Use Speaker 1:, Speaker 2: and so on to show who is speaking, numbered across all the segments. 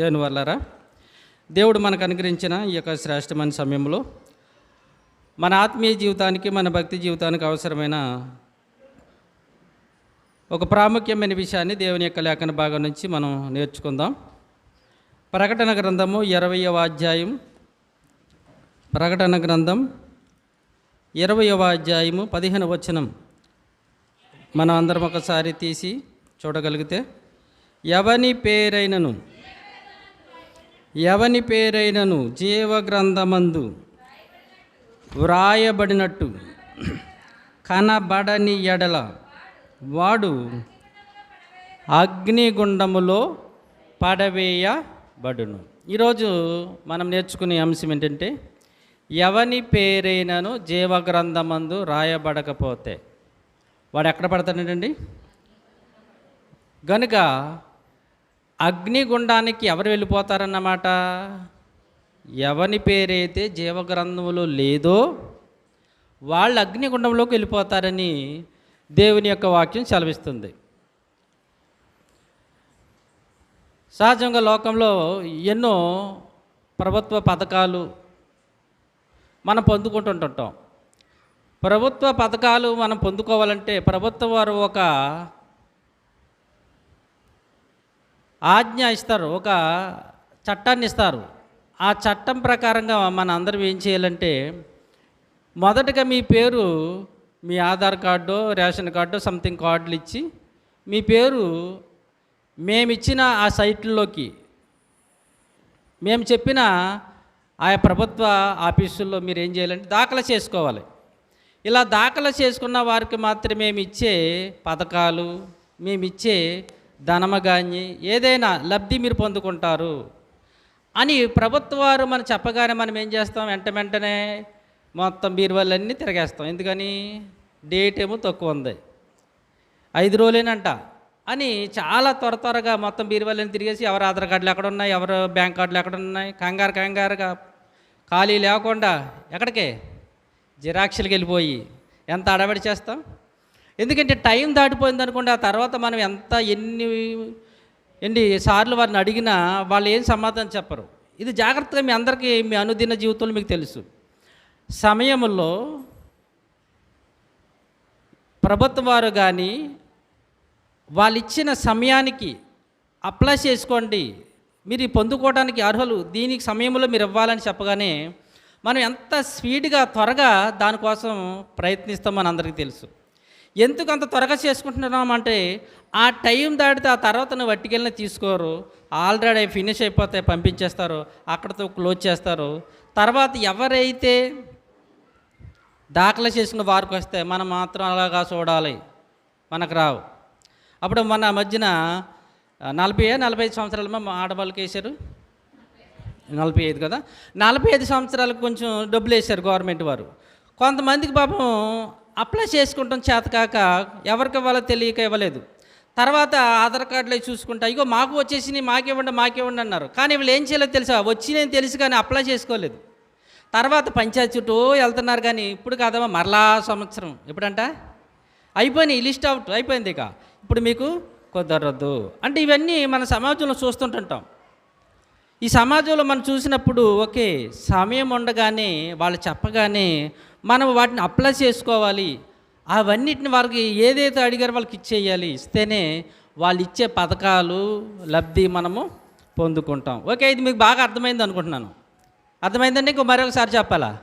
Speaker 1: దేవుని వల్లరా దేవుడు మనకు అనుగ్రహించిన ఈ యొక్క శ్రేష్టమైన సమయంలో మన ఆత్మీయ జీవితానికి మన భక్తి జీవితానికి అవసరమైన ఒక ప్రాముఖ్యమైన విషయాన్ని దేవుని యొక్క లేఖన భాగం నుంచి మనం నేర్చుకుందాం. ప్రకటన గ్రంథము ఇరవయవ అధ్యాయం ప్రకటన గ్రంథం ఇరవయవ అధ్యాయము పదిహేను వచనం. మనం అందరం ఒకసారి తీసి చూడగలిగితే ఎవని పేరైనను ఎవని పేరైనను జీవగ్రంథమందు వ్రాయబడినట్టు కనబడని ఎడల వాడు అగ్నిగుండములో పడవేయబడును. ఈరోజు మనం నేర్చుకునే అంశం ఏంటంటే ఎవని పేరైనను జీవగ్రంథమందు రాయబడకపోతే వాడు ఎక్కడ పడతాడండి? కనుక అగ్నిగుండానికి ఎవరు వెళ్ళిపోతారన్నమాట? ఎవని పేరైతే జీవగ్రంథంలో లేదో వాళ్ళు అగ్నిగుండంలోకి వెళ్ళిపోతారని దేవుని యొక్క వాక్యం సెలవిస్తుంది. సహజంగా లోకంలో ఎన్నో ప్రభుత్వ పథకాలు మనం పొందుకుంటుంటుంటాం. ప్రభుత్వ పథకాలు మనం పొందుకోవాలంటే ప్రభుత్వం వారు ఒక ఆజ్ఞ ఇస్తారు ఒక చట్టాన్ని ఇస్తారు. ఆ చట్టం ప్రకారంగా మన అందరం ఏం చేయాలంటే మొదటగా మీ పేరు మీ Aadhaar card ration card something కార్డులు ఇచ్చి మీ పేరు మేమిచ్చిన ఆ సైట్లలోకి మేము చెప్పిన ఆయా ప్రభుత్వ ఆఫీసుల్లో మీరు ఏం చేయాలంటే దాఖలు చేసుకోవాలి. ఇలా దాఖలు చేసుకున్న వారికి మాత్రమే మేము ఇచ్చే పథకాలు మేమిచ్చే ఇచ్చే కానీ ఏదైనా లబ్ధి మీరు పొందుకుంటారు. అని ప్రభుత్వారు మనం చెప్పగానే మనం ఏం చేస్తాం? వెంట వెంటనే మొత్తం బీరువాళ్ళన్నీ తిరగేస్తాం. ఎందుకని? డేట్ ఏమో తక్కువ ఉంది. ఐదు రోజులేనంట అని చాలా త్వర త్వరగా మొత్తం బీరువాళ్ళని తిరిగేసి ఎవరు ఆధార్ కార్డులు ఎక్కడ ఉన్నాయి? ఎవరు బ్యాంక్ కార్డులు ఎక్కడ ఉన్నాయి? కంగారు కంగారుగా ఖాళీ లేకుండా ఎక్కడికే? జిరాక్షలకు వెళ్ళిపోయి ఎంత అడబడి చేస్తాం? ఎందుకంటే టైం దాటిపోయింది అనుకోండి ఆ తర్వాత మనం ఎంత ఎన్ని ఎన్ని సార్లు వారిని అడిగినా వాళ్ళు ఏం సమాధానం చెప్పరు. ఇది జాగ్రత్తగా మీ అందరికీ మీ అనుదిన జీవితంలో మీకు తెలుసు. సమయంలో ప్రభుత్వం వారు కానీ వాళ్ళు ఇచ్చిన సమయానికి అప్లై చేసుకోండి. మీరు పొందుకోవడానికి అర్హులు. దీనికి సమయంలో మీరు ఇవ్వాలని చెప్పగానే మనం ఎంత స్పీడ్గా త్వరగా దానికోసం ప్రయత్నిస్తాం మన అందరికీ తెలుసు. ఎందుకు అంత త్వరగా చేసుకుంటున్నాం అంటే ఆ టైం దాటితే ఆ తర్వాత నువ్వు వట్టికెళ్ళిన తీసుకోరు. ఆల్రెడీ ఫినిష్ అయిపోతే పంపించేస్తారు. అక్కడతో క్లోజ్ చేస్తారు. తర్వాత ఎవరైతే దాఖలు చేసుకున్న వారికి వస్తే మనం మాత్రం అలాగా చూడాలి. మనకు రావు. అప్పుడు మన మధ్యన నలభై నలభై ఐదు సంవత్సరాలు మా ఆడవాళ్ళకి వేశారు? నలభై ఐదు కదా? నలభై ఐదు సంవత్సరాలకు కొంచెం డబ్బులు వేశారు గవర్నమెంట్ వారు. కొంతమందికి పాపం అప్లై చేసుకుంటాం చేతకాక ఎవరికి ఇవ్వాలో తెలియక ఇవ్వలేదు. తర్వాత ఆధార్ కార్డులో చూసుకుంటా ఇగో మాకు వచ్చేసి మాకివ్వండి మాకివ్వండి అన్నారు. కానీ వీళ్ళు ఏం చేయలేదు తెలుసా? వచ్చి నేను తెలుసు కానీ అప్లై చేసుకోలేదు. తర్వాత పంచాయతీ చుట్టూ వెళ్తున్నారు కానీ ఇప్పుడు కాదమ్మా మరలా సంవత్సరం. ఎప్పుడంట? అయిపోయినాయి లిస్ట్ అవుట్ అయిపోయింది ఇక. ఇప్పుడు మీకు కుదరదు. అంటే ఇవన్నీ మన సమాజంలో చూస్తుంటుంటాం. ఈ సమాజంలో మనం చూసినప్పుడు ఓకే సమయం ఉండగానే వాళ్ళు చెప్పగానే మనం వాటిని అప్లై చేసుకోవాలి. అవన్నిటిని వారికి ఏదైతే అడిగారో వాళ్ళకి ఇచ్చేయాలి. ఇస్తేనే వాళ్ళు ఇచ్చే పథకాలు లబ్ధి మనము పొందుకుంటాం. ఓకే ఇది మీకు బాగా అర్థమైంది అనుకుంటున్నాను. అర్థమైందండి? ఇంకో మరొకసారి చెప్పాలా?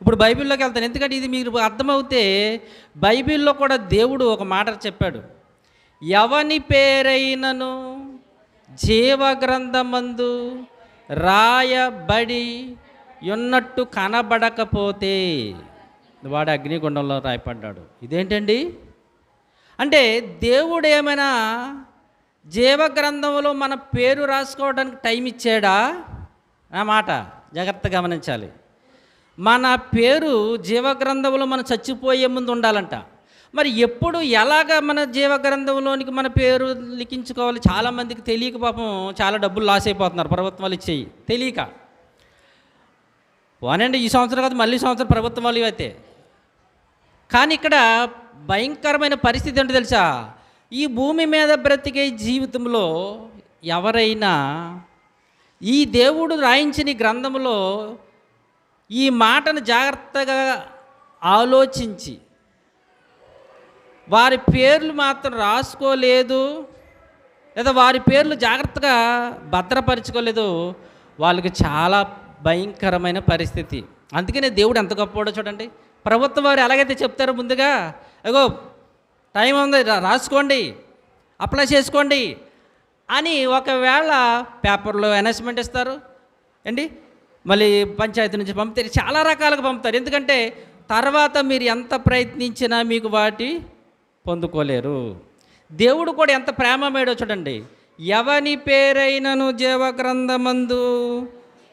Speaker 1: ఇప్పుడు బైబిల్లోకి వెళ్తాను. ఎందుకంటే ఇది మీరు అర్థమవుతే బైబిల్లో కూడా దేవుడు ఒక మాట చెప్పాడు. ఎవని పేరైనను జీవగ్రంథమందు రాయబడి ఉన్నట్టు కనబడకపోతే వాడు అగ్నిగుండంలో రాయపడ్డాడు. ఇదేంటండి? అంటే దేవుడు ఏమైనా జీవగ్రంథంలో మన పేరు రాసుకోవడానికి టైం ఇచ్చాడా? నా మాట జాగ్రత్త గమనించాలి. మన పేరు జీవగ్రంథంలో మనం చచ్చిపోయే ముందు ఉండాలంట. మరి ఎప్పుడు ఎలాగ మన జీవగ్రంథంలోనికి మన పేరు లిఖించుకోవాలి? చాలామందికి తెలియక పాపం చాలా డబ్బులు లాస్ అయిపోతున్నారు. ప్రభుత్వాలు ఇచ్చేయి. తెలియక. పోనండి ఈ సంవత్సరం కాదు మళ్ళీ సంవత్సరం వాళ్ళు అయితే కానీ ఇక్కడ భయంకరమైన పరిస్థితి ఏంటో తెలుసా? ఈ భూమి మీద బ్రతికే జీవితంలో ఎవరైనా ఈ దేవుడు రాయించిన ఈ గ్రంథంలో ఈ మాటను జాగ్రత్తగా ఆలోచించి వారి పేర్లు మాత్రం రాసుకోలేదు లేదా వారి పేర్లు జాగ్రత్తగా భద్రపరచుకోలేదు వాళ్ళకి చాలా భయంకరమైన పరిస్థితి. అందుకనే దేవుడు ఎంత గొప్పవాడో చూడండి. ప్రభుత్వం వారు ఎలాగైతే చెప్తారో ముందుగా అగో టైం ఉంది రాసుకోండి అప్లై చేసుకోండి అని ఒకవేళ పేపర్లో అనౌన్స్మెంట్ ఇస్తారు. అండి మళ్ళీ పంచాయతీ నుంచి పంపుతారు చాలా రకాలుగా పంపుతారు. ఎందుకంటే తర్వాత మీరు ఎంత ప్రయత్నించినా మీకు వాటి పొందుకోలేరు. దేవుడు కూడా ఎంత ప్రేమమేడో చూడండి. ఎవని పేరైనను జీవగ్రంథమందు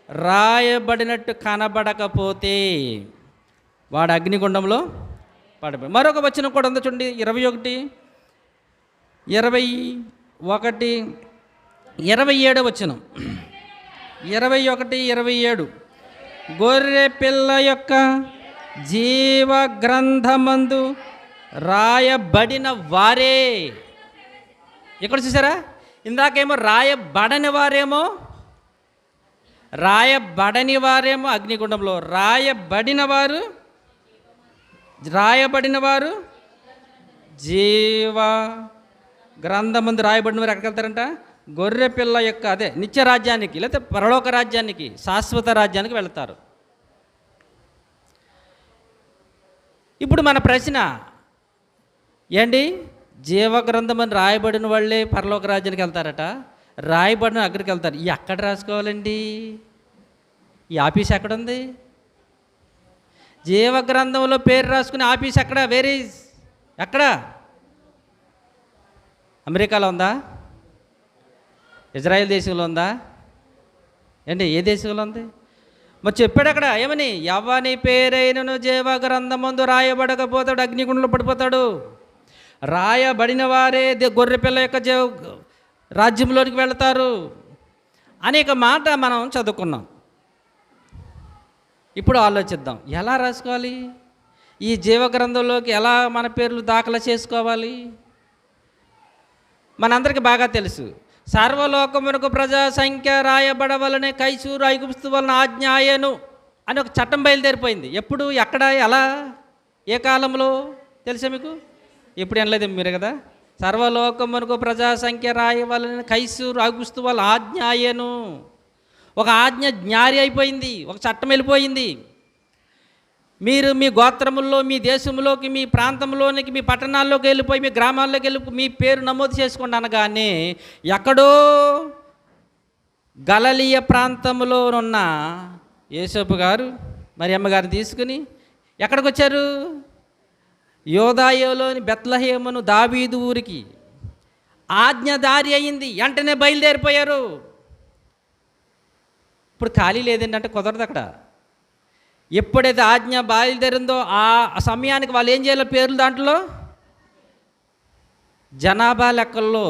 Speaker 1: రాయబడినట్టు కనబడకపోతే వాడు అగ్నిగుండంలో పడిపోయి మరొక వచనం కూడా ఉంది చూడండి ఇరవై ఒకటి ఇరవై ఒకటి ఇరవై ఏడు వచనం. ఇరవై ఒకటి ఇరవై ఏడు. గొర్రె పిల్ల యొక్క జీవ గ్రంథమందు రాయబడిన వారే. ఇక్కడ చూసారా? ఇందాకేమో రాయబడని వారేమో రాయబడని వారేమో అగ్నిగుండంలో. రాయబడిన వారు రాయబడిన వారు జీవ గ్రంథమందు రాయబడిన వారు ఎక్కడికి వెళ్తారంట గొర్రె పిల్ల యొక్క అదే నిత్య రాజ్యానికి లేకపోతే పరలోక రాజ్యానికి శాశ్వత రాజ్యానికి వెళ్తారు. ఇప్పుడు మన ప్రశ్న ఏంటి? జీవగ్రంథం అని రాయబడిన వాళ్ళే పరలోక రాజ్యానికి వెళ్తారట. రాయబడిన అక్కడికి వెళ్తారు. ఈ ఎక్కడ రాసుకోవాలండి? ఈ ఆఫీస్ ఎక్కడుంది? జీవగ్రంథంలో పేరు రాసుకునే ఆఫీస్ ఎక్కడ? వేరే ఎక్కడ? అమెరికాలో ఉందా? ఇజ్రాయెల్ దేశంలో ఉందా? ఏంటి ఏ దేశంలో ఉంది? మరి చెప్పాడు అక్కడ ఏమని? ఎవని పేరైనను జీవ గ్రంథమందు రాయబడకపోతాడు? అగ్నిగుండంలో పడిపోతాడు. రాయబడిన వారే గొర్రెపిల్ల గొర్రె పిల్ల యొక్క జీవ రాజ్యంలోనికి వెళతారు. అనేక మాట మనం చదువుకున్నాం. ఇప్పుడు ఆలోచిద్దాం ఎలా రాసుకోవాలి? ఈ జీవగ్రంథంలోకి ఎలా మన పేర్లు దాఖలు చేసుకోవాలి? మనందరికీ బాగా తెలుసు సర్వలోకమునకు ప్రజా సంఖ్య రాయబడవలనే కైసూరు ఐగుప్తు వలన ఆజ్ఞాయను అని ఒక చట్టం బయలుదేరిపోయింది. ఎప్పుడు ఎక్కడ ఎలా ఏ కాలంలో? తెలుసా మీకు? ఎప్పుడు అనలేదు మీరు కదా? సర్వలోకమునకు ప్రజా సంఖ్య రాయవలన కైసూరు ఐగుప్తు ఆజ్ఞ ఆజ్ఞాయను ఒక ఆజ్ఞ జ్ఞారి అయిపోయింది ఒక చట్టం వెళ్ళిపోయింది. మీరు మీ గోత్రముల్లో మీ దేశంలోకి మీ ప్రాంతంలోనికి మీ పట్టణాల్లోకి వెళ్ళిపోయి మీ గ్రామాల్లోకి వెళ్ళి మీ పేరు నమోదు చేసుకోండి అనగానే ఎక్కడో గలలియ ప్రాంతంలో ఉన్న యేసపు గారు మరి అమ్మగారిని తీసుకుని ఎక్కడికి వచ్చారు యోదాయోలోని బెత్లహేమను దావీదు ఊరికి ఆజ్ఞ దారి అయింది. వెంటనే బయలుదేరిపోయారు. ఇప్పుడు ఖాళీ లేదండి అంటే కుదరదు అక్కడ. ఎప్పుడైతే ఆజ్ఞ బయలుదేరిందో ఆ సమయానికి వాళ్ళు ఏం చేయాలి పేర్లు దాంట్లో? జనాభా లెక్కల్లో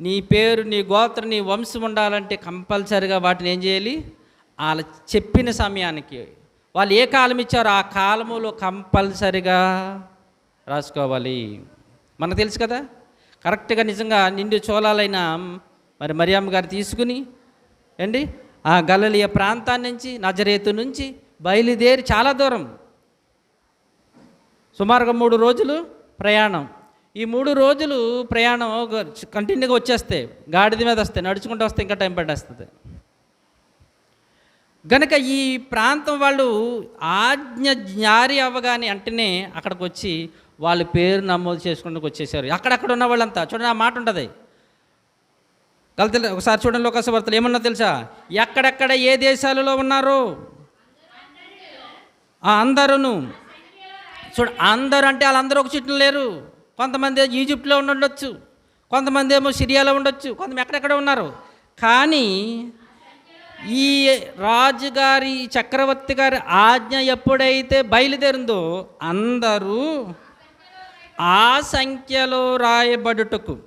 Speaker 1: నీ పేరు నీ గోత్ర నీ వంశం ఉండాలంటే కంపల్సరిగా వాటిని ఏం చేయాలి? వాళ్ళ చెప్పిన సమయానికి వాళ్ళు ఏ కాలం ఇచ్చారో ఆ కాలములో కంపల్సరిగా రాసుకోవాలి. మనకు తెలుసు కదా? కరెక్ట్గా నిజంగా నిండు చోళాలైన మరి మరియమ్మ గారు తీసుకుని ఏండి ఆ గలలియ ప్రాంతాన్ని నుంచి నజరేతు నుంచి బయలుదేరి చాలా దూరం. సుమారుగా మూడు రోజులు ప్రయాణం. ఈ మూడు రోజులు ప్రయాణం కంటిన్యూగా వచ్చేస్తే గాడిద మీద వస్తే నడుచుకుంటూ వస్తే ఇంకా టైం పట్టేస్తుంది. గనక ఈ ప్రాంతం వాళ్ళు ఆజ్ఞ జారీ అవ్వగానే అంటేనే అక్కడికి వచ్చి వాళ్ళ పేరు నమోదు చేసుకుంటూ వచ్చేసారు. అక్కడక్కడ ఉన్న వాళ్ళంతా చూడండి ఆ మాట ఉంటుంది. కలిసి ఒకసారి చూడండి లోకసభర్తలు ఏమన్నా తెలుసా? ఎక్కడెక్కడ ఏ దేశాలలో ఉన్నారు? అందరూను. చూడు అందరూ అంటే వాళ్ళందరూ ఒక చుట్టూ లేరు. కొంతమంది ఈజిప్ట్లో ఉండొచ్చు. కొంతమంది ఏమో సిరియాలో ఉండొచ్చు. కొంతమంది ఎక్కడెక్కడ ఉన్నారు? కానీ ఈ రాజుగారి చక్రవర్తి గారి ఆజ్ఞ ఎప్పుడైతే బయలుదేరిందో అందరూ ఆ సంఖ్యలో రాయబడుటకు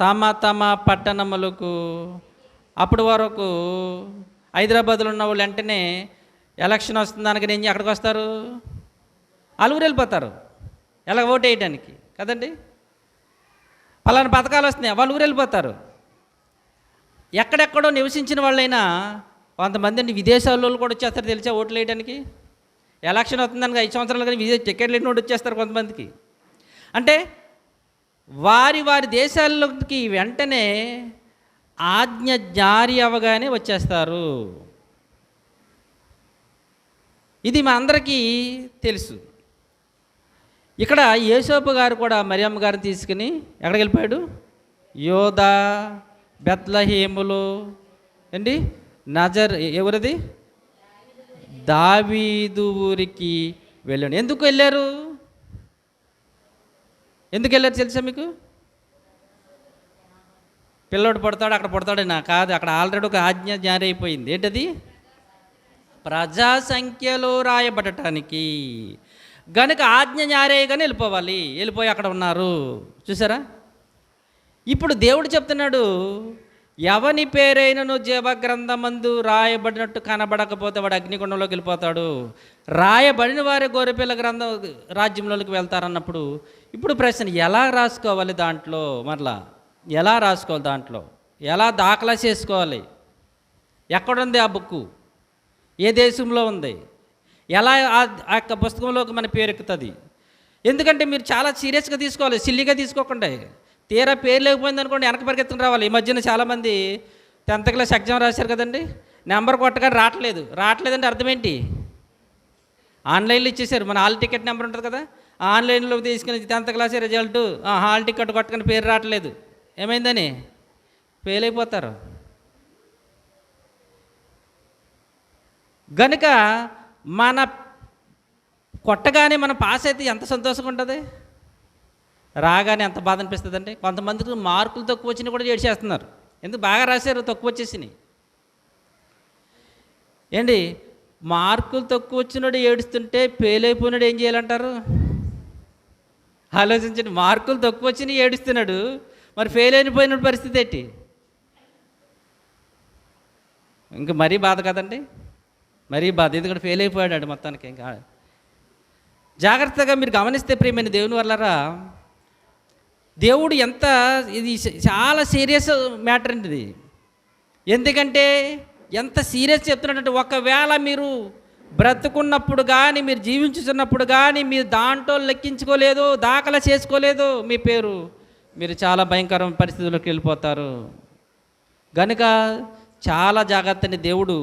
Speaker 1: తమ తమ పట్టణములకు అప్పటి వరకు హైదరాబాద్లో ఉన్న వాళ్ళు వెంటనే ఎలక్షన్ వస్తుంది అనగా నేను ఎక్కడికి వస్తారు? అలుగురు వెళ్ళిపోతారు. ఎలా ఓటు వేయడానికి కదండి? పలానా పథకాలు వస్తున్నాయి? వాళ్ళు ఊరు వెళ్ళిపోతారు. ఎక్కడెక్కడో నివసించిన వాళ్ళైనా కొంతమందిని విదేశాల్లో కూడా వచ్చేస్తారు తెలిసా ఓట్లు వేయడానికి ఎలక్షన్ అవుతుందని ఐదు సంవత్సరాలు కానీ విదేశ టికెట్లు లేని వాడు వచ్చేస్తారు కొంతమందికి. అంటే వారి వారి దేశాల్లోకి వెంటనే ఆజ్ఞ జారీ అవ్వగానే వచ్చేస్తారు. ఇది మా అందరికీ తెలుసు. ఇక్కడ యేసోపు గారు కూడా మరియమ్మ గారిని తీసుకుని ఎక్కడికి వెళ్ళిపోయాడు? యోధా బెత్లహేములు. ఏంటి? నజర్ ఎవరిది? దావీదు ఊరికి వెళ్ళాడు. ఎందుకు వెళ్ళారు? ఎందుకు వెళ్ళారు తెలుసా మీకు? పిల్లోడు పడతాడు అక్కడ పడతాడు. నా కాదు అక్కడ ఆల్రెడీ ఒక ఆజ్ఞ జారీ అయిపోయింది ఏంటది? ప్రజా సంఖ్యలో రాయబడటానికి. గనుక ఆజ్ఞ కానీ వెళ్ళిపోవాలి. వెళ్ళిపోయి అక్కడ ఉన్నారు. చూసారా? ఇప్పుడు దేవుడు చెప్తున్నాడు ఎవని పేరైనను జీవగ్రంథమందు రాయబడినట్టు కనబడకపోతే వాడు అగ్నిగుండంలోకి వెళ్ళిపోతాడు. రాయబడిన వారి గోరపిల్ల గ్రంథం రాజ్యంలోకి వెళ్తారన్నప్పుడు ఇప్పుడు ప్రశ్న ఎలా రాసుకోవాలి దాంట్లో? మరలా ఎలా రాసుకోవాలి దాంట్లో? ఎలా దాఖలా చేసుకోవాలి? ఎక్కడుంది ఆ బుక్కు? ఏ దేశంలో ఉంది? ఎలా ఆ- ఆ యొక్క పుస్తకంలోకి మన పేరు ఎక్కుతుంది? ఎందుకంటే మీరు చాలా సీరియస్గా తీసుకోవాలి సిల్లిగా తీసుకోకుండా. తీరా పేరు లేకపోయింది అనుకోండి వెనక పరిగెత్తుకుని రావాలి. ఈ మధ్యన చాలామంది టెన్త్ క్లాస్ ఎగ్జామ్ రాశారు కదండి. నెంబర్ కొట్టగా రావట్లేదు. రావట్లేదంటే అర్థం ఏంటి? ఆన్లైన్లో ఇచ్చేసారు మన హాల్ టికెట్ నెంబర్ ఉంటుంది కదా. ఆన్లైన్లో తీసుకుని tenth class result hall ticket కొట్టుకుని పేరు రావట్లేదు. ఏమైందని? ఫెయిల్ అయిపోతారు. గనుక మన కొట్టగానే మనం పాస్ అయితే ఎంత సంతోషంగా ఉంటుంది? రాగానే ఎంత బాధ అనిపిస్తుందండి కొంతమందికి మార్కులు తక్కువ వచ్చినా కూడా ఏడ్చేస్తున్నారు. ఎందుకు బాగా రాశారు? తక్కువ వచ్చేసినాయి. ఏంటి? మార్కులు తక్కువ వచ్చినాడు ఏడుస్తుంటే ఫెయిల్ అయిపోయినాడు ఏం చేయాలంటారు? ఆలోచించండి. మార్కులు తక్కువ వచ్చినాయి ఏడుస్తున్నాడు. మరి ఫెయిల్ అయిపోయిన పరిస్థితి ఏంటి? ఇంక మరీ బాధ కదండి. మరీ బాధ. ఎందుకంటే ఫెయిల్ అయిపోయాడు మొత్తానికి. ఇంకా జాగ్రత్తగా మీరు గమనిస్తే ప్రియమైన దేవుని వల్లరా దేవుడు ఎంత ఇది చాలా సీరియస్ మ్యాటర్ అండి ఇది. ఎందుకంటే ఎంత సీరియస్ చెప్తున్నాడంటే ఒకవేళ మీరు బ్రతుకున్నప్పుడు కానీ మీరు జీవించుతున్నప్పుడు కానీ మీరు దాంట్లో లెక్కించుకోలేదు దాఖలా చేసుకోలేదు మీ పేరు మీరు చాలా భయంకరమైన పరిస్థితుల్లోకి వెళ్ళిపోతారు. గనుక చాలా జాగ్రత్తని దేవుడు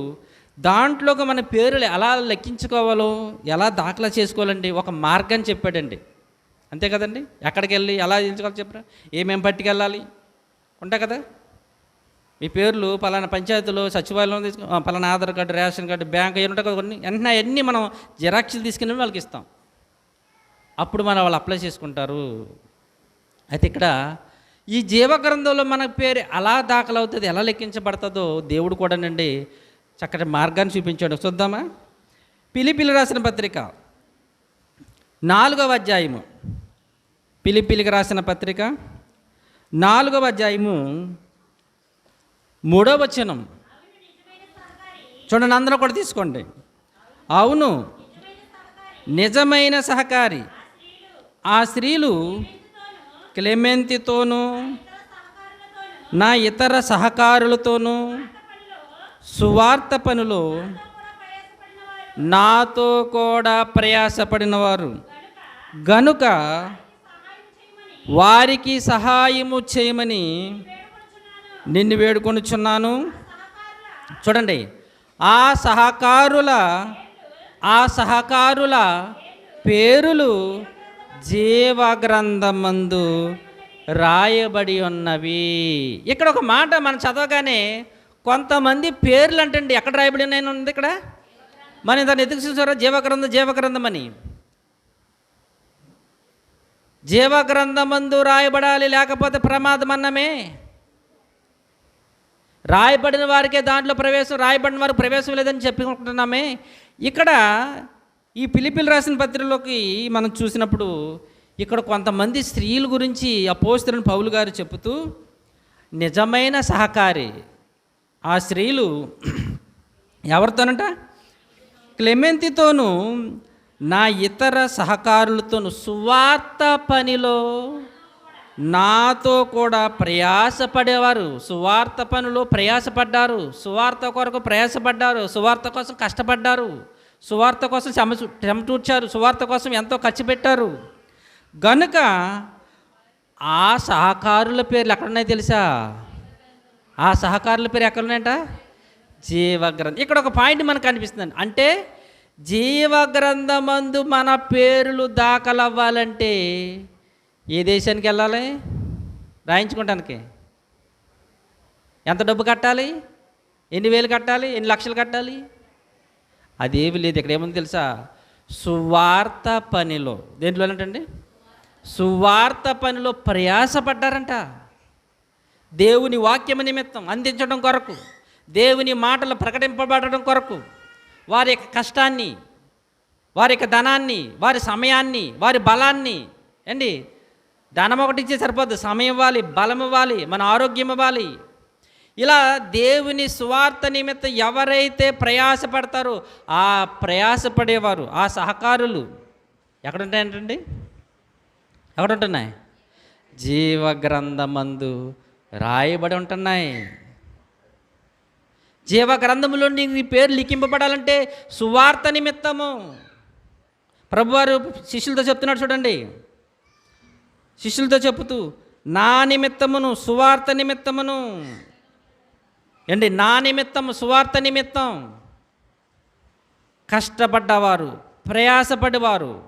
Speaker 1: దాంట్లోకి మన పేర్లు ఎలా లెక్కించుకోవాలో ఎలా దాఖలా చేసుకోవాలండి ఒక మార్గం చెప్పాడండి. అంతే కదండి? ఎక్కడికి వెళ్ళి ఎలా ఎంచుకోవాలి చెప్పరా? ఏమేం పట్టుకెళ్ళాలి? ఉంటాయి కదా? మీ పేర్లు పలానా పంచాయతీలో సచివాలయంలో తీసుకో పలానా Aadhaar card ration card bank అవి ఉంటాయి కదా కొన్ని. వెంటనే అన్నీ మనం జిరాక్స్లు తీసుకుని వాళ్ళకి ఇస్తాం. అప్పుడు మనం వాళ్ళు అప్లై చేసుకుంటారు. అయితే ఇక్కడ ఈ జీవగ్రంథంలో మన పేరు ఎలా దాఖలవుతుంది ఎలా లెక్కించబడుతుందో దేవుడు కూడానండి చక్కటి మార్గాన్ని చూపించాడు. చూద్దామా? పిలిపిలి రాసిన పత్రిక నాలుగవ అధ్యాయము. పిలిపిలికి రాసిన పత్రిక నాలుగవ అధ్యాయము మూడవ వచనం. చూడండి అందరూ కూడా తీసుకోండి. అవును నిజమైన సహకారి ఆ స్త్రీలు క్లెమెంతితోనూ నా ఇతర సహకారులతోనూ సువార్త పనులు నాతో కూడా ప్రయాసపడినవారు. గనుక వారికి సహాయము చేయమని నిన్ను వేడుకొనుచున్నాను. చూడండి ఆ సహకారుల ఆ సహకారుల పేరులు జీవగ్రంథమందు రాయబడి ఉన్నవి. ఇక్కడ ఒక మాట మనం చదవగానే కొంతమంది పేర్లు అంటండి. ఎక్కడ రాయబడి ఉన్నాయని ఉంది ఇక్కడ? మనం దాన్ని ఎదుగు చూసారా జీవగ్రంథం జీవగ్రంథం అని. జీవగ్రంథమందు రాయబడాలి లేకపోతే ప్రమాదం అన్నమే రాయబడిన వారికే దాంట్లో ప్రవేశం రాయబడిన వారికి ప్రవేశం లేదని చెప్పుకుంటున్నామే. ఇక్కడ ఈ పిలిపిలు రాసిన పత్రికలోకి మనం చూసినప్పుడు ఇక్కడ కొంతమంది స్త్రీల గురించి అపోస్తులను పౌలు గారు చెబుతూ నిజమైన సహకారి. ఆ స్త్రీలు ఎవరితోనంట? క్లెమెంతితోనూ నా ఇతర సహకారులతో సువార్త పనిలో నాతో కూడా ప్రయాసపడేవారు. సువార్త పనులు ప్రయాసపడ్డారు. సువార్త కొరకు ప్రయాసపడ్డారు. సువార్త కోసం కష్టపడ్డారు. సువార్త కోసం శ్రమ చెమటూర్చారు సువార్త కోసం ఎంతో ఖర్చు పెట్టారు. గనుక ఆ సహకారుల పేర్లు ఎక్కడున్నాయి తెలుసా? ఆ సహకారుల పేరు ఎక్కడున్నాయంట? జీవగ్రంథం. ఇక్కడ ఒక పాయింట్ మనకు అనిపిస్తుంది అంటే జీవగ్రంథమందు మన పేర్లు దాఖలవ్వాలంటే ఏ దేశానికి వెళ్ళాలి? రాయించుకోవటానికి. ఎంత డబ్బు కట్టాలి? ఎన్ని వేలు కట్టాలి? ఎన్ని లక్షలు కట్టాలి? అదేమి లేదు ఇక్కడ ఏముంది తెలుసా? సువార్త పనిలో. దేంట్లో ఏంటండి సువార్త పనిలో ప్రయాసపడ్డారంట. దేవుని వాక్యము నిమిత్తం అందించడం కొరకు దేవుని మాటలు ప్రకటింపబడడం కొరకు వారి యొక్క కష్టాన్ని వారి యొక్క ధనాన్ని వారి సమయాన్ని వారి బలాన్ని అండి ధనం ఒకటి ఇచ్చే సరిపోద్దు. సమయం ఇవ్వాలి బలం ఇవ్వాలి మన ఆరోగ్యం ఇవ్వాలి. ఇలా దేవుని సువార్త నిమిత్తం ఎవరైతే ప్రయాసపడతారో ఆ ప్రయాసపడేవారు ఆ సహకారులు ఎక్కడుంటాయంటండి? ఎక్కడుంటున్నాయి? జీవగ్రంథమందు రాయబడి ఉంటున్నాయి. జీవ గ్రంథములో నీ పేరు లిఖింపబడాలంటే సువార్త నిమిత్తము. ప్రభువారు శిష్యులతో చెప్తున్నాడు చూడండి. శిష్యులతో చెబుతూ నా నిమిత్తమును సువార్త నిమిత్తమును. అండి నా నిమిత్తము సువార్త నిమిత్తం. కష్టపడ్డవారు ప్రయాసపడేవారు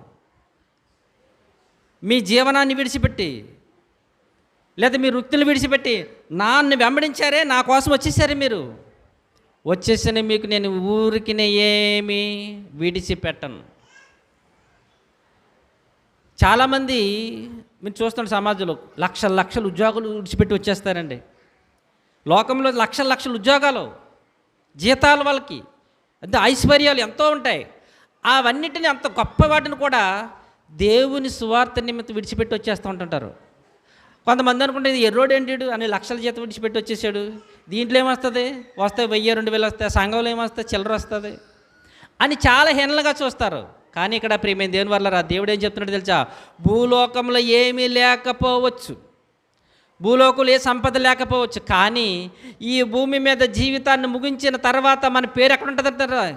Speaker 1: మీ జీవనాన్ని విడిచిపెట్టి లేదా మీ వృత్తులు విడిచిపెట్టి నాన్ను వెంబడించారే నా కోసం వచ్చేసారే మీరు. వచ్చేసిన మీకు నేను ఊరికినే ఏమి విడిచిపెట్టను. చాలామంది మీరు చూస్తున్న సమాజంలో లక్షల లక్షల ఉద్యోగాలు విడిచిపెట్టి వచ్చేస్తారండి. లోకంలో లక్షల లక్షల ఉద్యోగాలు జీతాలు వాళ్ళకి అంటే ఐశ్వర్యాలు ఎంతో ఉంటాయి. అవన్నిటిని అంత గొప్ప వాటిని కూడా దేవుని సువార్త నిమిత్తం విడిచిపెట్టి వచ్చేస్తూ ఉంటుంటారు. కొంతమంది అనుకుంటే ఇది ఎర్రోడు ఏంటి అని లక్షల జీతం విడిచిపెట్టి వచ్చేసాడు. దీంట్లో ఏమొస్తుంది? వస్తే వెయ్యి రెండు వేలు వస్తాయి సంఘంలో ఏమొస్తాయి చిల్లర వస్తుంది. అని చాలా హీనలుగా చూస్తారు. కానీ ఇక్కడ ప్రియమైన దేవుని వల్ల రా దేవుడు ఏం చెప్తున్నాడు తెలుసా? భూలోకంలో ఏమీ లేకపోవచ్చు. భూలోకులు ఏ సంపద లేకపోవచ్చు. కానీ ఈ భూమి మీద జీవితాన్ని ముగించిన తర్వాత మన పేరు ఎక్కడ ఉంటుంది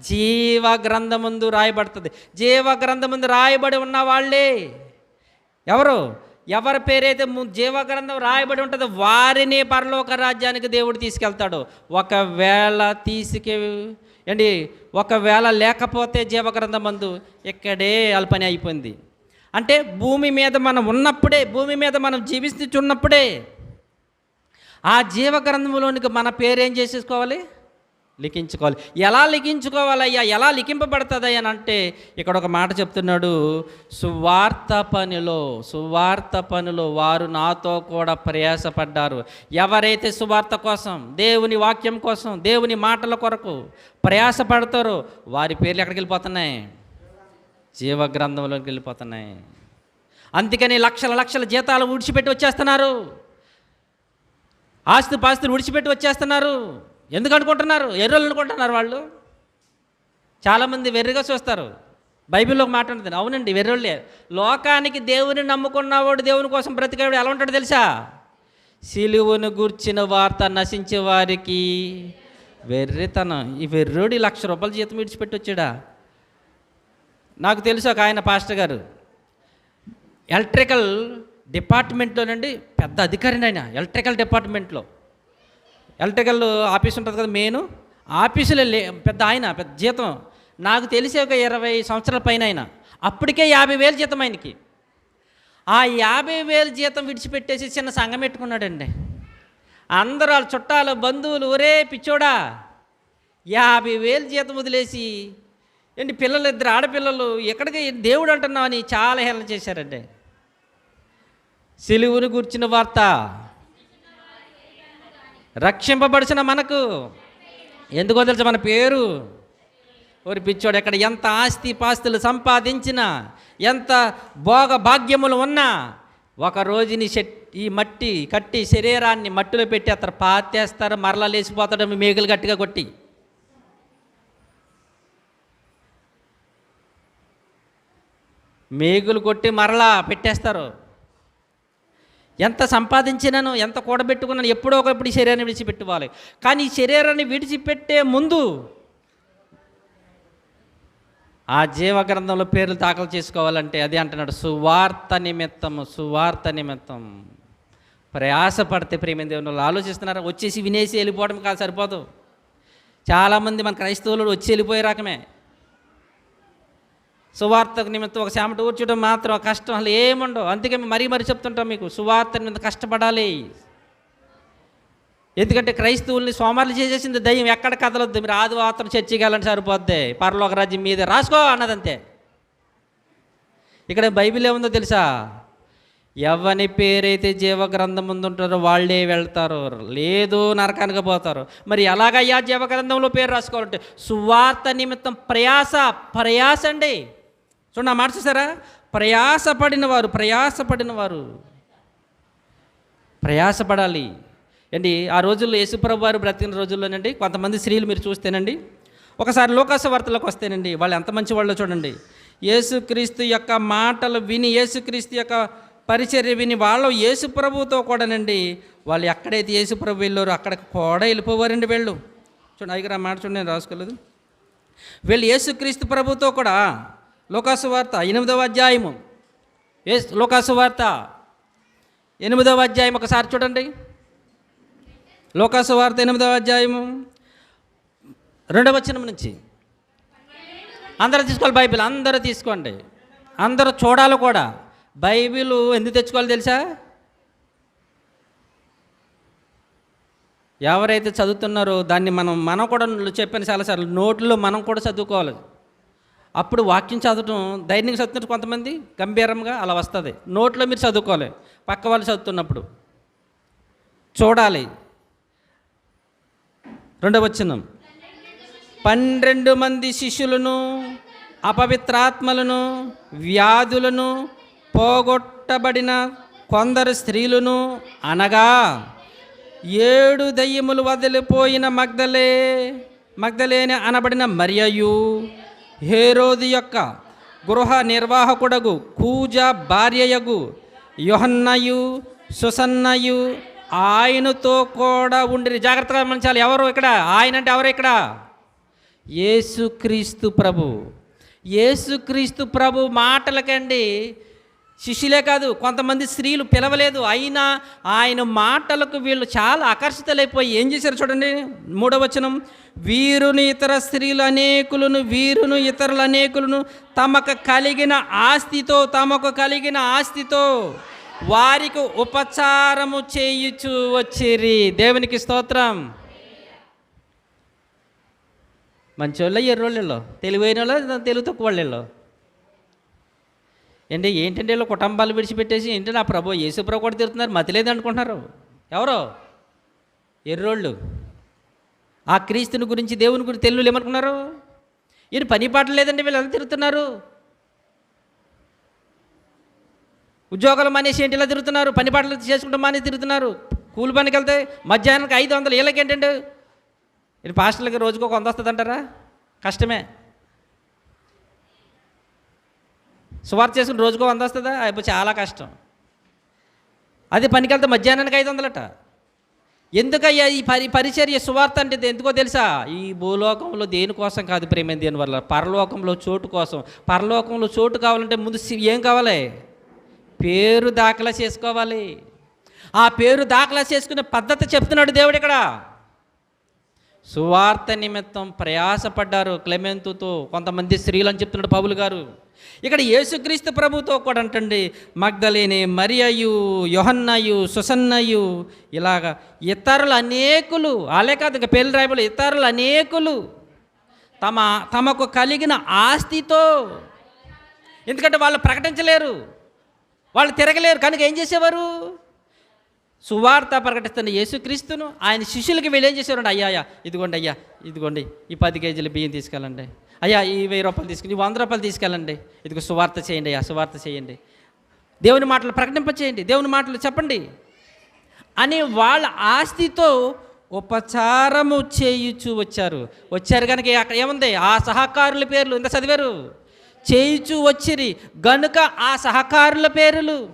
Speaker 1: జీవ గ్రంథముందు రాయబడుతుంది. జీవ గ్రంథముందు రాయబడి ఉన్న వాళ్ళే. ఎవరు? ఎవరి పేరైతే ము- జీవ గ్రంథం రాయబడి ఉంటుందో వారిని పరలోక రాజ్యానికి దేవుడు తీసుకెళ్తాడు. ఒకవేళ తీసుకె అండి ఒకవేళ లేకపోతే జీవగ్రంథం మందు ఇక్కడే అల్పని అయిపోయింది. అంటే భూమి మీద మనం ఉన్నప్పుడే భూమి మీద మనం జీవిస్తున్నప్పుడే ఆ జీవగ్రంథంలోనికి మన పేరు ఏం చేసేసుకోవాలి? లిఖించుకోవాలి. ఎలా లిఖించుకోవాలయ్యా? ఎలా లిఖింపబడుతుంది అని అంటే ఇక్కడ ఒక మాట చెప్తున్నాడు సువార్త పనిలో సువార్త పనిలో వారు నాతో కూడా ప్రయాసపడ్డారు. ఎవరైతే సువార్త కోసం దేవుని వాక్యం కోసం దేవుని మాటల కొరకు ప్రయాసపడతారో వారి పేర్లు ఎక్కడికి వెళ్ళిపోతున్నాయి? జీవగ్రంథంలోకి వెళ్ళిపోతున్నాయి. అందుకని లక్షల లక్షల జీతాలు విడిచిపెట్టి వచ్చేస్తున్నారు. ఆస్తి పాస్తులు విడిచిపెట్టి వచ్చేస్తున్నారు. ఎందుకు అనుకుంటున్నారు? ఎర్రలు అనుకుంటున్నారు వాళ్ళు? చాలామంది వెర్రిగా చూస్తారు. బైబిల్లో మాట ఉంటుంది. అవునండి వెర్రోళ్ళే. లోకానికి దేవుని నమ్ముకున్నవాడు దేవుని కోసం బ్రతికేవాడు ఎలా ఉంటాడు తెలుసా? సిలువను గూర్చిన వార్త నశించే వారికి వెర్రితనం. ఈ వెర్రోడి లక్ష రూపాయల జీతం విడిచిపెట్టి వచ్చాడా? నాకు తెలుసు ఒక ఆయన పాస్టర్ గారు. ఎలక్ట్రికల్ డిపార్ట్మెంట్లోనండి పెద్ద అధికారిని ఆయన. ఎలక్ట్రికల్ డిపార్ట్మెంట్లో. ఎలక్ట్రికల్ ఆఫీస్ ఉంటుంది కదా మెయిన్. ఆఫీసులో లే పెద్ద ఆయన పెద్ద జీతం. నాకు తెలిసి ఒక ఇరవై సంవత్సరాల పైన ఆయన. అప్పటికే యాభై వేలు జీతం ఆయనకి. ఆ యాభై వేలు జీతం విడిచిపెట్టేసి చిన్న సంఘం పెట్టుకున్నాడండి. అందరూ వాళ్ళ చుట్టాలు బంధువులు ఒరే పిచ్చోడా యాభై వేలు జీతం వదిలేసి ఏంటి పిల్లలు ఇద్దరు ఆడపిల్లలు ఎక్కడికి దేవుడు అంటున్నావు అని చాలా హేళన చేశారండి. సిలువును గుర్చిన వార్త. రక్షింపబడిచిన మనకు. ఎందుకో తెలుసు మన పేరు? ఓరి పిచ్చోడు ఎక్కడ ఎంత ఆస్తి పాస్తులు సంపాదించినా ఎంత భోగ భాగ్యములు ఉన్నా ఒక రోజుని ఈ మట్టి కట్టి శరీరాన్ని మట్టిలో పెట్టి అతను పాతేస్తారు మరలా లేచిపోతాడు మేగులు గట్టిగా కొట్టి. మేగులు కొట్టి మరలా పెట్టేస్తారు. ఎంత సంపాదించినాను ఎంత కూడబెట్టుకున్నాను ఎప్పుడో ఒకప్పుడు ఈ శరీరాన్ని విడిచిపెట్టుకోవాలి. కానీ ఈ శరీరాన్ని విడిచిపెట్టే ముందు ఆ జీవ గ్రంథంలో పేర్లు దాఖలు చేసుకోవాలంటే అదే అంటున్నాడు సువార్త నిమిత్తము సువార్త నిమిత్తం. ప్రయాసపడితే ప్రేమ దేవుని వాళ్ళు? ఆలోచిస్తున్నారు? వచ్చేసి వినేసి వెళ్ళిపోవడం కాదు సరిపోదు. చాలామంది మన క్రైస్తవులు వచ్చి వెళ్ళిపోయే రకమే. సువార్త నిమిత్తం ఒక చెమట ఊర్చడం మాత్రం కష్టం అసలు ఏముండవు అందుకే మేము మరీ మరీ చెప్తుంటాం మీకు సువార్త నిమిత్తం కష్టపడాలి. ఎందుకంటే క్రైస్తవుల్ని సోమవారం చేసేసింది దయ్యం ఎక్కడ కదలొద్దు. మీరు ఆదివారం చర్చికి వెళ్ళండి సరిపోద్ది. పరలోక రాజ్యం మీద. రాసుకో అన్నదంతే. ఇక్కడ బైబిల్ ఏముందో తెలుసా? ఎవని పేరైతే జీవ గ్రంథం ముందు ఉంటారో వాళ్ళే వెళ్తారు. లేదు నరకానికి పోతారు. మరి ఎలాగయ్యా జీవ గ్రంథంలో పేరు రాసుకోవాలంటే సువార్త నిమిత్తం ప్రయాస ప్రయాస అండి. చూడండి ఆ మాట చూసారా? ప్రయాసపడిన వారు ప్రయాసపడిన వారు ప్రయాసపడాలి. అండి ఆ రోజుల్లో యేసుప్రభు వారు బ్రతికిన రోజుల్లోనండి కొంతమంది స్త్రీలు మీరు చూస్తేనండి ఒకసారి లోకాస వార్తలకు వస్తేనండి వాళ్ళు ఎంత మంచి వాళ్ళు చూడండి యేసుక్రీస్తు యొక్క మాటలు విని యేసుక్రీస్తు యొక్క పరిచర్య విని వాళ్ళు యేసు ప్రభువుతో కూడానండి వాళ్ళు ఎక్కడైతే యేసుప్రభు వెళ్ళారో అక్కడికి కూడా వెళ్ళిపోవారండి వీళ్ళు. చూడండి ఆ మాట చూడండి నేను రాసుకోలేదు. వీళ్ళు యేసుక్రీస్తు ప్రభుతో కూడా లోకాసు వార్త ఎనిమిదవ అధ్యాయము. ఏ లోకాసు వార్త ఎనిమిదవ అధ్యాయం ఒకసారి చూడండి. లోకాసు వార్త ఎనిమిదవ అధ్యాయము రెండవ వచనం నుంచి. అందరూ తీసుకోవాలి బైబిల్ అందరూ తీసుకోండి. అందరూ చూడాలి కూడా. బైబిల్ ఎందుకు తెచ్చుకోవాలి తెలుసా? ఎవరైతే చదువుతున్నారో దాన్ని మనం మనం కూడా చెప్పాను చాలాసార్లు నోట్లో మనం కూడా చదువుకోవాలి. అప్పుడు వాక్యం చదవటం ధైర్యంగా చదువుతున్నారు కొంతమంది గంభీరంగా అలా వస్తుంది. నోట్లో మీరు చదువుకోవాలి. పక్క వాళ్ళు చదువుతున్నప్పుడు. చూడాలి. రెండవ వచనం. పన్నెండు మంది శిష్యులను అపవిత్రాత్మలను వ్యాధులను పోగొట్టబడిన కొందరు స్త్రీలను అనగా ఏడు దయ్యములు వదిలిపోయిన మగ్ధలే మగ్ధలేని అనబడిన మరియయు. హేరోది యొక్క గృహ నిర్వాహకుడగు కూజ భార్యయగు యోహన్నయు సుసన్నయు ఆయనతో కూడా ఉండి జాగ్రత్తగా గమనించాలి. ఎవరు ఇక్కడ? ఆయన అంటే ఎవరు ఇక్కడ? యేసుక్రీస్తు ప్రభు. యేసుక్రీస్తు ప్రభు మాటలకండి శిష్యులే కాదు కొంతమంది స్త్రీలు పిలవలేదు. అయినా ఆయన మాటలకు వీళ్ళు చాలా ఆకర్షితులైపోయి ఏం చేశారు చూడండి మూడవచనం వీరును వీరుని ఇతర స్త్రీలు అనేకులను వీరును ఇతరుల అనేకులను తమకు కలిగిన ఆస్తితో తమకు కలిగిన ఆస్తితో వారికి ఉపచారము చేయుచు వచ్చిరి. దేవునికి స్తోత్రం. మంచోళ్ళ ఎర్రోళ్ళలో తెలివైన వాళ్ళు తెలుగు తక్కువ వాళ్ళలో. ఏంటి ఏంటంటే వీళ్ళు కుటుంబాలు విడిచిపెట్టేసి ఏంటి నా ప్రభు యేసు కూడా తిరుగుతున్నారు మతిలేదు అనుకుంటున్నారు. ఎవరో? ఎర్రోళ్ళు. ఆ క్రీస్తుని గురించి దేవుని గురించి తెలుగులు ఏమనుకున్నారు? ఈయన పని పాట లేదండి వీళ్ళు ఎలా తిరుగుతున్నారు? ఉద్యోగాలు మానేసి ఏంటి ఇలా తిరుగుతున్నారు? పని పాటలు చేసుకుంటూ మానేసి తిరుగుతున్నారు. కూలి పనికి వెళ్తే మధ్యాహ్నానికి ఐదు వందలు వీళ్ళకి ఏంటండి ఇది పాస్టర్లకి రోజుకు ఒక వంద వస్తుంది అంటారా కష్టమే. సువార్త చేసుకుని రోజుకో వంద వస్తుందా? అయిపోయి చాలా కష్టం. అది పనికెళ్తే మధ్యాహ్నానికి ఐదు వందలట. ఎందుకయ్యా ఈ పరి పరిచర్య సువార్త అంటే ఎందుకో తెలుసా? ఈ భూలోకంలో దేనికోసం కాదు ప్రేమ దేని వల్ల? పరలోకంలో చోటు కోసం. పరలోకంలో చోటు కావాలంటే ముందు ఏం కావాలి? పేరు దాఖలా చేసుకోవాలి. ఆ పేరు దాఖలా చేసుకునే పద్ధతి చెప్తున్నాడు దేవుడు ఇక్కడ. సువార్త నిమిత్తం ప్రయాసపడ్డారు క్లెమెంతుతో కొంతమంది స్త్రీలు అని చెప్తున్నాడు పౌలు గారు. ఇక్కడ యేసుక్రీస్తు ప్రభుతో కూడా అంటండి మగ్ధలేని మరియయు యోహన్నయు సుసన్నయు ఇలాగా. ఇతరులు అనేకులు అలాగే కాదు ఇంకా పెళ్ళి రాయబులు ఇతరులు అనేకులు తమ తమకు కలిగిన ఆస్తితో ఎందుకంటే వాళ్ళు ప్రకటించలేరు వాళ్ళు తిరగలేరు. కనుక ఏం చేసేవారు? సువార్త ప్రకటిస్తున్న యేసుక్రీస్తును ఆయన శిష్యులకి వీళ్ళు ఏం చేసేవారండి అయ్యా అయ్యా ఇదిగోండి అయ్యా ఇదిగోండి ఈ పది కేజీల బియ్యం తీసుకెళ్ళండి. అయ్యా ఈ వెయ్యి రూపాయలు తీసుకుని వంద రూపాయలు తీసుకెళ్ళండి. ఇదిగో సువార్త చేయండి అయ్యా సువార్త చేయండి. దేవుని మాటలు ప్రకటింప చేయండి. దేవుని మాటలు చెప్పండి. అని వాళ్ళ ఆస్తితో ఉపచారము చేయుచు వచ్చారు. వచ్చారు కనుక అక్కడ ఏముంది? ఆ సహకారుల పేర్లు. ఇంత చదివారు? చేయుచు వచ్చిరి. గనుక ఆ సహకారుల పేర్లు.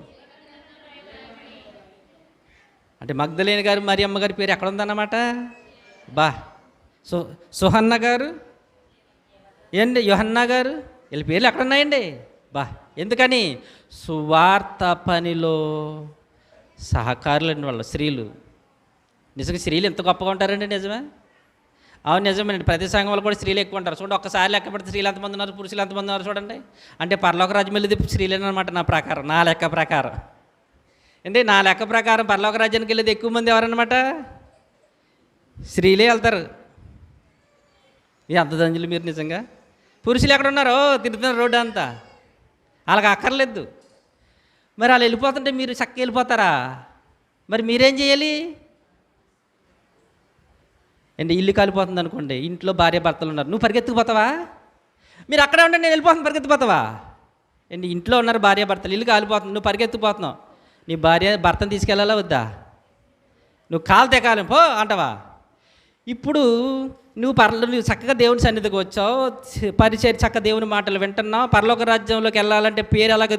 Speaker 1: అంటే మగ్ధలేని గారు మరి అమ్మగారి పేరు ఎక్కడ ఉందన్నమాట? బా సు సుహన్న గారు ఏంటి యోహన్న గారు? వీళ్ళ పేర్లు ఎక్కడ ఉన్నాయండి బా ఎందుకని? సువార్త పనిలో సహకారులు అండి వాళ్ళు స్త్రీలు. నిజంగా స్త్రీలు ఎంత గొప్పగా ఉంటారండి నిజమే? అవును నిజమేనండి ప్రతి సంఘం వాళ్ళు కూడా స్త్రీలు ఎక్కువ ఉంటారు. చూడండి ఒక్కసారి లెక్క పెడితే స్త్రీలు ఎంతమంది ఉన్నారు పురుషులు ఎంతమంది ఉన్నారు చూడండి. అంటే పరలోక రాజ్యం వెళ్ళేది స్త్రీలేనమాట నా ప్రకారం నా లెక్క ప్రకారం. అంటే నా లెక్క ప్రకారం పరలోక రాజ్యానికి వెళ్ళేది ఎక్కువ మంది ఎవరన్నమాట? స్త్రీలే వెళ్తారు. ఈ అంత మీరు నిజంగా? పురుషులు ఎక్కడ ఉన్నారో తిరుగుతున్నారు రోడ్డు అంతా. వాళ్ళకి అక్కర్లేదు. మరి వాళ్ళు వెళ్ళిపోతుంటే మీరు చక్క వెళ్ళిపోతారా? మరి మీరేం చేయాలి? అంటే ఇల్లు కాలిపోతుంది అనుకోండి ఇంట్లో భార్య భర్తలు ఉన్నారు. నువ్వు పరిగెత్తుకుపోతావా? మీరు అక్కడే ఉండండి నేను వెళ్ళిపోతాను పరిగెత్తిపోతావా అండి ఇంట్లో ఉన్నారు భార్య భర్తలు ఇల్లు కాలిపోతుంది నువ్వు పరిగెత్తుకుపోతున్నావు. నీ భార్య భర్తను తీసుకెళ్ళాలా వద్దా? నువ్వు కాలు తెగాలి పో అంటవా? ఇప్పుడు నువ్వు పర్ల నువ్వు చక్కగా దేవుని సన్నిధికి వచ్చావు. పరిచయం చక్క దేవుని మాటలు వింటున్నావు. పరలోక రాజ్యంలోకి వెళ్ళాలంటే పేరు ఎలాగ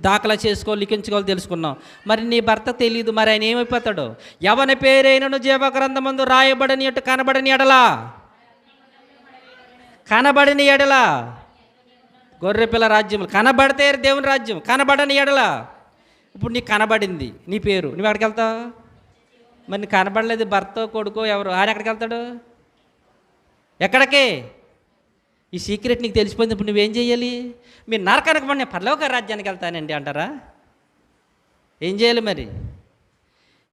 Speaker 1: దాఖలా చేసుకోవాలి లిఖించుకోవాలి తెలుసుకున్నావు. మరి నీ భర్త తెలియదు మరి ఆయన ఏమైపోతాడు? ఎవని పేరైనను జీవగ్రంథమందు రాయబడని అటు కనబడని ఎడలా? కనబడని ఎడలా? గొర్రెపిల్ల రాజ్యం కనబడితే దేవుని రాజ్యం. కనబడని ఎడలా? ఇప్పుడు నీకు కనబడింది. నీ పేరు. నువ్వు ఎక్కడికి వెళ్తావు? మరి కనబడలేదు భర్త కొడుకో ఎవరు? ఆయన ఎక్కడికి వెళ్తాడు? ఎక్కడికి? ఈ సీక్రెట్ నీకు తెలిసిపోయింది ఇప్పుడు నువ్వేం చేయాలి మీరు నరకనక పడిన పరలోక రాజ్యానికి వెళ్తానండి అంటారా? ఏం చేయాలి మరి?